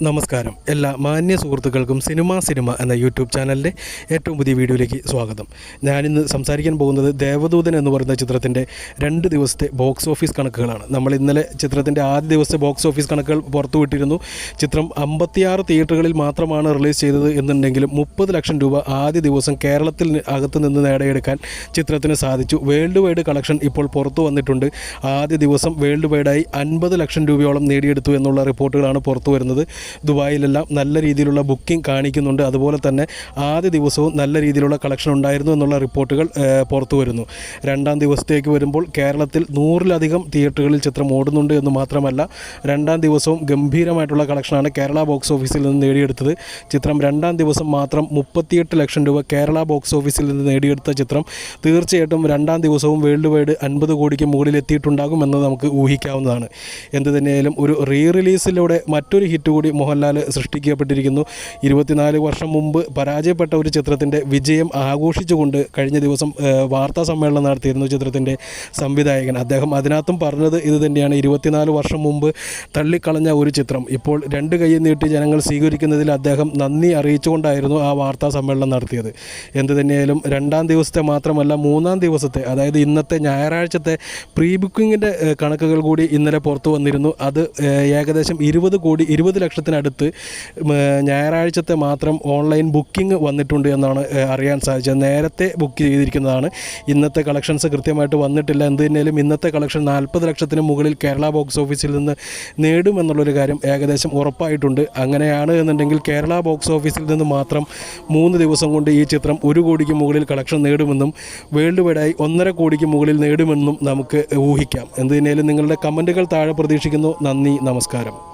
നമസ്കാരം. എല്ലാ മാന്യ സുഹൃത്തുക്കൾക്കും സിനിമ സിനിമ എന്ന യൂട്യൂബ് ചാനലിന്റെ ഏറ്റവും പുതിയ വീഡിയോയിലേക്ക് സ്വാഗതം. ഞാനിന്ന് സംസാരിക്കാൻ പോകുന്നത് ദേവദൂതൻ എന്ന് പറയുന്ന ചിത്രത്തിന്റെ രണ്ട് ദിവസത്തെ ബോക്സ് ഓഫീസ് കണക്കുകളാണ്. നമ്മൾ ഇന്നലെ ചിത്രത്തിന്റെ ആദ്യ ദിവസത്തെ ബോക്സ് ഓഫീസ് കണക്കുകൾ പുറത്തുവിട്ടിരുന്നു ചിത്രം അമ്പത്തിയാറ് തിയേറ്ററുകളിൽ മാത്രമാണ് റിലീസ് ചെയ്തത് എന്നുണ്ടെങ്കിലും മുപ്പത് ലക്ഷം രൂപ ആദ്യ ദിവസം കേരളത്തിൽ അകത്ത് നിന്ന് നേടിയെടുക്കാൻ ചിത്രത്തിന് സാധിച്ചു. വേൾഡ് വൈഡ് കളക്ഷൻ ഇപ്പോൾ പുറത്തു വന്നിട്ടുണ്ട്. ആദ്യ ദിവസം വേൾഡ് വൈഡായി അൻപത് ലക്ഷം രൂപയോളം നേടിയെടുത്തു എന്നുള്ള റിപ്പോർട്ടുകളാണ് പുറത്തു വരുന്നത്. ദുബായിലെല്ലാം നല്ല രീതിയിലുള്ള ബുക്കിംഗ് കാണിക്കുന്നുണ്ട്. അതുപോലെ തന്നെ ആദ്യ ദിവസവും നല്ല രീതിയിലുള്ള കളക്ഷൻ ഉണ്ടായിരുന്നു എന്നുള്ള റിപ്പോർട്ടുകൾ പുറത്തു വരുന്നു. രണ്ടാം ദിവസത്തേക്ക് വരുമ്പോൾ കേരളത്തിൽ നൂറിലധികം തിയേറ്ററുകളിൽ ചിത്രം ഓടുന്നുണ്ട് എന്ന് മാത്രമല്ല രണ്ടാം ദിവസവും ഗംഭീരമായിട്ടുള്ള കളക്ഷനാണ് കേരള ബോക്സ് ഓഫീസിൽ നിന്ന് നേടിയെടുത്തത്. ചിത്രം രണ്ടാം ദിവസം മാത്രം മുപ്പത്തിയെട്ട് ലക്ഷം രൂപ കേരള ബോക്സ് ഓഫീസിൽ നിന്ന് നേടിയെടുത്ത ചിത്രം തീർച്ചയായിട്ടും രണ്ടാം ദിവസവും വേൾഡ് വൈഡ് അൻപത് കോടിക്ക് മുകളിൽ എത്തിയിട്ടുണ്ടാകും നമുക്ക് ഊഹിക്കാവുന്നതാണ്. എന്ത് തന്നെയായാലും ഒരു റീ റിലീസിലൂടെ മറ്റൊരു ഹിറ്റ് കൂടി മോഹൻലാൽ സൃഷ്ടിക്കപ്പെട്ടിരിക്കുന്നു. ഇരുപത്തിനാല് വർഷം മുമ്പ് പരാജയപ്പെട്ട ഒരു ചിത്രത്തിന്റെ വിജയം ആഘോഷിച്ചുകൊണ്ട് കഴിഞ്ഞ ദിവസം വാർത്താ സമ്മേളനം നടത്തിയിരുന്നു ചിത്രത്തിന്റെ സംവിധായകൻ. അദ്ദേഹം അതിനകത്തും പറഞ്ഞത് ഇത് തന്നെയാണ്. ഇരുപത്തിനാല് വർഷം മുമ്പ് തള്ളിക്കളഞ്ഞ ഒരു ചിത്രം. ഇപ്പോൾ രണ്ട് കൈ നീട്ടി ജനങ്ങൾ സ്വീകരിക്കുന്നതിൽ അദ്ദേഹം നന്ദി അറിയിച്ചുകൊണ്ടായിരുന്നു ആ വാർത്താ സമ്മേളനം നടത്തിയത്. എന്ത് തന്നെയായാലും രണ്ടാം ദിവസത്തെ മാത്രമല്ല മൂന്നാം ദിവസത്തെ അതായത് ഇന്നത്തെ ഞായറാഴ്ചത്തെ പ്രീ ബുക്കിങ്ങിന്റെ കണക്കുകൾ കൂടി ഇന്നലെ പുറത്തു വന്നിരുന്നു. അത് ഏകദേശം ഇരുപത് കോടി ഇരുപത് ലക്ഷത്തിനടുത്ത് ഞായറാഴ്ചത്തെ മാത്രം ഓൺലൈൻ ബുക്കിംഗ് വന്നിട്ടുണ്ട് എന്നാണ് അറിയാൻ സാധിച്ചത്. നേരത്തെ ബുക്ക് ചെയ്തിരിക്കുന്നതാണ്. ഇന്നത്തെ കളക്ഷൻസ് കൃത്യമായിട്ട് വന്നിട്ടില്ല. എന്ത് തന്നെയാലും ഇന്നത്തെ കളക്ഷൻ നാൽപ്പത് ലക്ഷത്തിന് മുകളിൽ കേരള ബോക്സ് ഓഫീസിൽ നിന്ന് നേടുമെന്നുള്ളൊരു കാര്യം ഏകദേശം ഉറപ്പായിട്ടുണ്ട്. അങ്ങനെയാണ് എന്നുണ്ടെങ്കിൽ കേരള ബോക്സ് ഓഫീസിൽ നിന്ന് മാത്രം മൂന്ന് ദിവസം കൊണ്ട് ഈ ചിത്രം ഒരു കോടിക്ക് മുകളിൽ കളക്ഷൻ നേടുമെന്നും വേൾഡ് വൈഡായി ഒന്നര കോടിക്ക് മുകളിൽ നേടുമെന്നും നമുക്ക് ഊഹിക്കാം. എന്ത് തന്നെയാലും നിങ്ങളുടെ കമന്റുകൾ താഴെ പ്രതീക്ഷിക്കുന്നു. നന്ദി. നമസ്കാരം.